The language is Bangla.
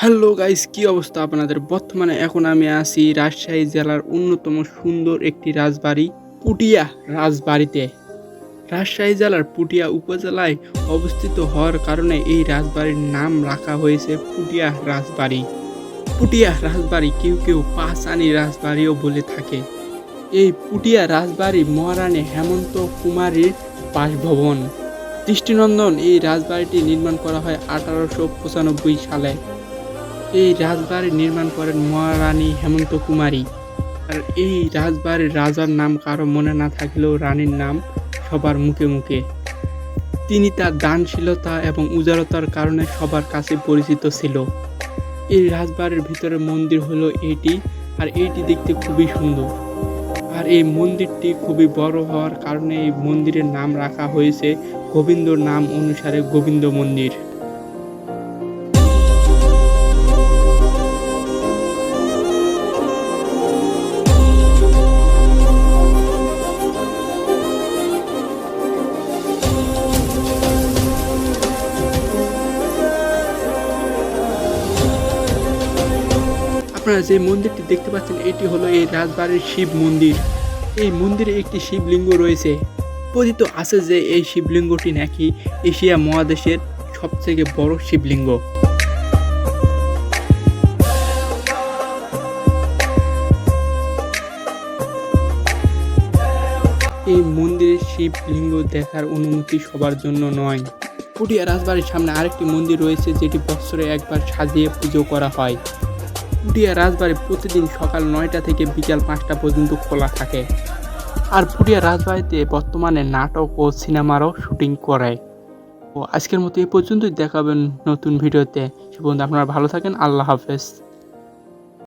হ্যালো গাইস, কি অবস্থা আপনাদের? বর্তমানে এখন আমি আছি রাজশাহী জেলার অন্যতম সুন্দর একটি রাজবাড়ি পুটিয়া রাজবাড়িতে। রাজশাহী জেলার পুটিয়া উপজেলায় অবস্থিত হওয়ার কারণে এই রাজবাড়ির নাম রাখা হয়েছে পুটিয়া রাজবাড়ি। পুটিয়া রাজবাড়ি কেউ কেউ পাঁচানি রাজবাড়িও বলে থাকে। এই পুটিয়া রাজবাড়ি মহারানী হেমন্ত কুমারীর বাসভবন। দৃষ্টিনন্দন এই রাজবাড়িটি নির্মাণ করা হয় আঠারোশো পঁচানব্বই সালে। এই রাজবাড়ি নির্মাণ করেন মহারানী হেমন্ত কুমারী। আর এই রাজবাড়ির রাজার নাম কারও মনে না থাকলেও রানীর নাম সবার মুখে মুখে। তিনি তার দানশীলতা এবং উদারতার কারণে সবার কাছে পরিচিত ছিল। এই রাজবাড়ির ভিতরে মন্দির হলো এটি, আর এইটি দেখতে খুবই সুন্দর। আর এই মন্দিরটি খুবই বড় হওয়ার কারণে এই মন্দিরের নাম রাখা হয়েছে গোবিন্দর নাম অনুসারে গোবিন্দ মন্দির। আপনারা যে মন্দিরটি দেখতে পাচ্ছেন, এটি হলো এই রাজবাড়ির শিব মন্দির। এই মন্দিরে একটি শিবলিঙ্গ রয়েছে। কথিত আছে যে এই শিবলিঙ্গটি নাকি এশিয়া মহাদেশের সবথেকে বড় শিবলিঙ্গ। এই মন্দিরের শিবলিঙ্গ দেখার অনুমতি সবার জন্য নয়। পুটিয়া রাজবাড়ির সামনে আরেকটি মন্দির রয়েছে, যেটি বছরে একবার সাজিয়ে পুজো করা হয়। পুটিয়া রাজবাড়ি প্রতিদিন সকাল নয়টা থেকে বিকাল পাঁচটা পর্যন্ত খোলা থাকে। আর পুটিয়া রাজবাড়িতে বর্তমানে নাটক ও সিনেমারও শুটিং করে। ও আজকের মতো এই পর্যন্তই। দেখাবেন নতুন ভিডিওতে। সে পর্যন্ত আপনারা ভালো থাকেন। আল্লাহ হাফেজ।